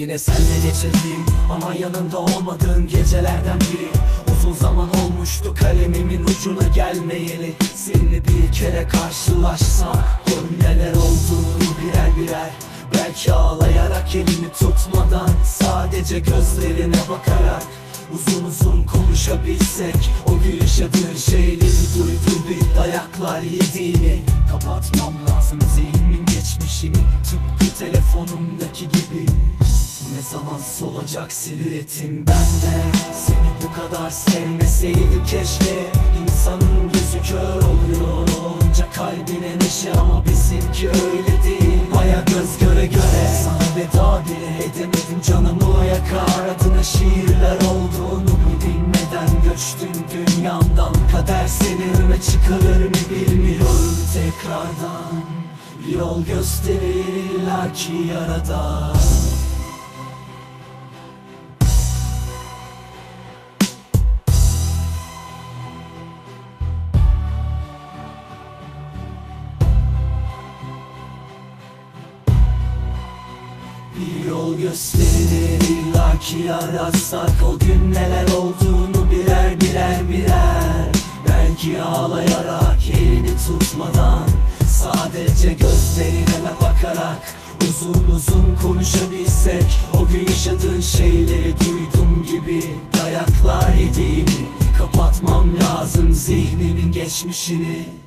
Yine senle geçirdiğim ama yanında olmadığın gecelerden biri. Uzun zaman olmuştu kalemimin ucuna gelmeyeli. Seninle bir kere karşılaşsam Gör neler olduğunu birer birer. Belki ağlayarak elini tutmadan Sadece gözlerine bakarak Uzun uzun konuşabilsek O gün yaşadığın şeyleri duydum bir dayaklar yediğini. Kapatmam lazım zihnimin geçmişini Tıpkı telefonumdaki gibi ne zaman solacak silüetin bende Seni bu kadar sevmeseydim keşke. İnsanın gözü kör oluyor Olunca kalbine neşe ama bizimki öyle değil. Baya göz göre göre Sana veda bile edemedim canımı yakar. Adına şiirler olduğunu bilmeden göçtün dünyamdan. Kader seni önüme çıkarır mı bilmiyorum. Tekrardan yol gösterir illaki yaradan yol gösterir. İllaki ararsak O gün neler olduğunu birer birer birer. Belki ağlayarak elini tutmadan Sadece gözlerine bakarak Uzun uzun konuşabilsek O gün yaşadığın şeyleri duydum gibi Dayaklar yediğimi Kapatmam lazım zihnimin geçmişini